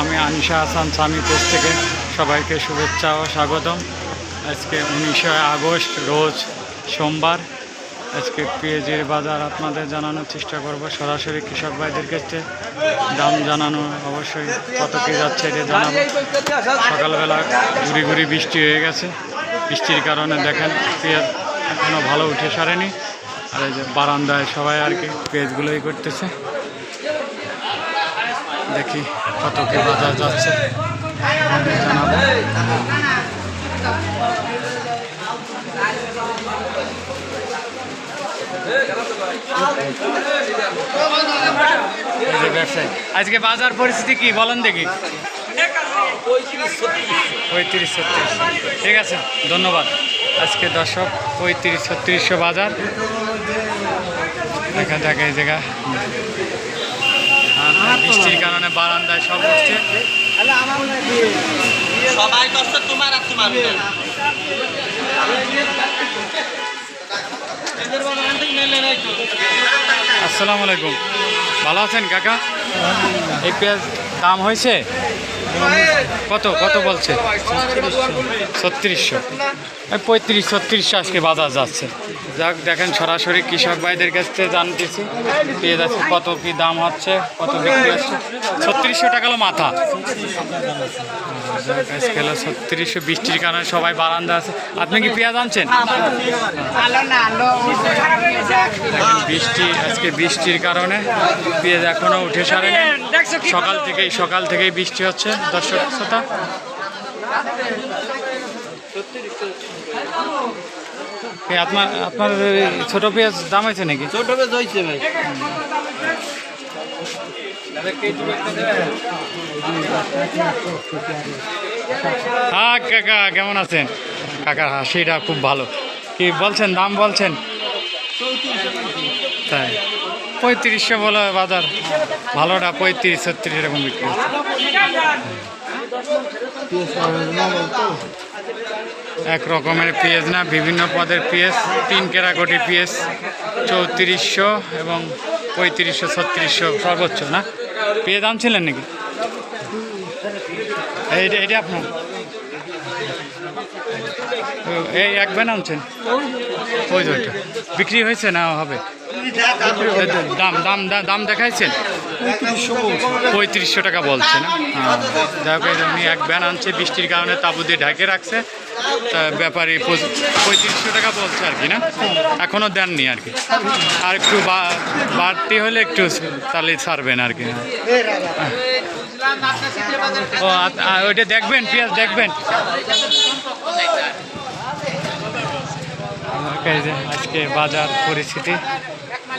আমি আনিশা হাসান স্বামী পেজ থেকে সবাইকে শুভেচ্ছা ও স্বাগতম। আজকে উনিশে আগস্ট, রোজ সোমবার। আজকে পেঁয়াজের বাজার আপনাদের জানানোর চেষ্টা করব। সরাসরি কৃষক ভাইদের কাছে দাম জানানো অবশ্যই কত কি যাচ্ছে এটা জানাব। সকালবেলা ঘুরি ঘুরি বৃষ্টি হয়ে গেছে। বৃষ্টির কারণে দেখেন পেঁয়াজ এখনও ভালো উঠে সারেনি। আর এই যে বারান্দায় সবাই আর কি পেঁয়াজগুলোই করতেছে। দেখি কত কি বাজার যাচ্ছে। ব্যবসায়ী। আজকে বাজার পরিস্থিতি কি বলেন দেখি। পঁয়ত্রিশ ছত্রিশ। ঠিক আছে, ধন্যবাদ। আজকে দর্শক, পঁয়ত্রিশ ছত্রিশশো বাজার। দেখা যাক এই জায়গা। বৃষ্টির কারণে বারান্দায় সব হচ্ছে সবাই করছে তোমার আর তোমার আসসালামু আলাইকুম। ভালো আছেন কাকা? এই পেঁয়াজ দাম হয়েছে? কত কত বলছে? ছত্রিশশো। পঁয়ত্রিশ ছত্রিশশো আজকে বাজার যাচ্ছে। যাক, দেখেন সরাসরি কৃষক ভাইদের কাছ থেকে জানতেছি পেঁয়াজ আজকে কত কি দাম হচ্ছে, কত বিক্রি হচ্ছে। ছত্রিশশো টাকা হলো মাথা। হলো ছত্রিশশো, বৃষ্টির কারণে সবাই বারান্দা আছে। আপনি কি পেঁয়াজ আনছেন? বৃষ্টি, আজকে বৃষ্টির কারণে পেঁয়াজ এখনও উঠে সারেনি। সকাল থেকেই সকাল থেকেই বৃষ্টি হচ্ছে। দর্শক শ্রোতা। আপনার আপনার ছোট পেঁয়াজ দাম হয়েছে নাকি? ছোট বেশ হয়েছে ভাই। হ্যাঁ কাকা কেমন আছেন? কাকার হাসিটা খুব ভালো। কি বলছেন দাম বলছেন? তাই। পঁয়ত্রিশশো বলে বাজার। ভালোটা পঁয়ত্রিশ, ছত্রিশ এরকম বিক্রি এক রকমের পেঁয়াজ না, বিভিন্ন পদের পেঁয়াজ তিন কেরাকটি পেঁয়াজ চৌত্রিশশো এবং পঁয়ত্রিশশো, ছত্রিশশো সর্বোচ্চ, না? পেঁয়াজ আনছিলেন নাকি? এইটা এটা আপনার। এই এক ব্যান আনছেন? ওই ওইটা। বিক্রি হয়েছে না হবে? দাম দাম দাম দাম দেখাইছেন? পঁয়ত্রিশশো টাকা বলছেন। না হ্যাঁ দেখো উনি এক ব্যান আনছে বৃষ্টির কারণে তাবু দিয়ে ঢাকে রাখছে। তা ব্যাপারী পঁয়ত্রিশশো টাকা বলছে আর কি না? এখনও দেননি আর কি। আর একটু বাড়তি হলে একটু তাহলে ছাড়বেন আর কি। ও ওইটা দেখবেন পেঁয়াজ দেখবেন। আজকে বাজার পরিস্থিতি।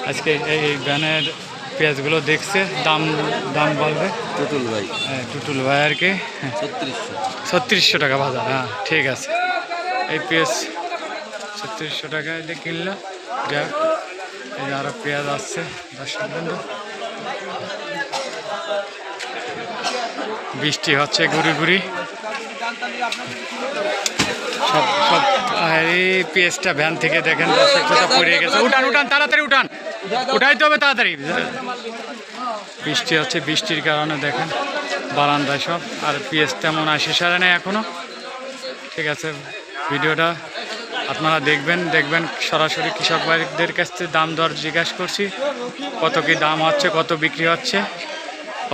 আজকে এই ব্যানের পেঁয়াজগুলো দেখছে দাম দাম বলবে? টুটুল ভাই। হ্যাঁ, টুটুল ভাই আর কি। ছত্রিশশো। ছত্রিশশো টাকা বাজার হ্যাঁ ঠিক আছে। এই পেঁয়াজ ছত্রিশশো টাকায় দিয়ে কিনলো যাক এই আরও পেঁয়াজ আসছে দর্শক বন্ধু বৃষ্টি হচ্ছে ঘুরি ঘুরি সব সব এই পেঁয়াজটা ভ্যান থেকে দেখেন পড়ে গেছে। উঠান উঠান, তাড়াতাড়ি উঠান। উঠাইতে হবে তাড়াতাড়ি। বৃষ্টি হচ্ছে, বৃষ্টির কারণে দেখেন, বারান্দায় সব। আর পেঁয়াজ তেমন আসে সারে নেই এখনও ঠিক আছে, ভিডিওটা আপনারা দেখবেন দেখবেন সরাসরি কৃষক ভাইদের কাছ থেকে দাম দর জিজ্ঞাসা করছি, কত কি দাম হচ্ছে, কত বিক্রি হচ্ছে।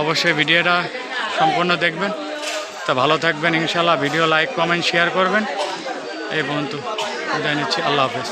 অবশ্যই ভিডিওটা সম্পূর্ণ দেখবেন। তা ভালো থাকবেন ইনশাল্লাহ ভিডিও লাইক, কমেন্ট শেয়ার করবেন। এই বন্ধু বিদায় নিচ্ছি। আল্লাহ হাফেজ।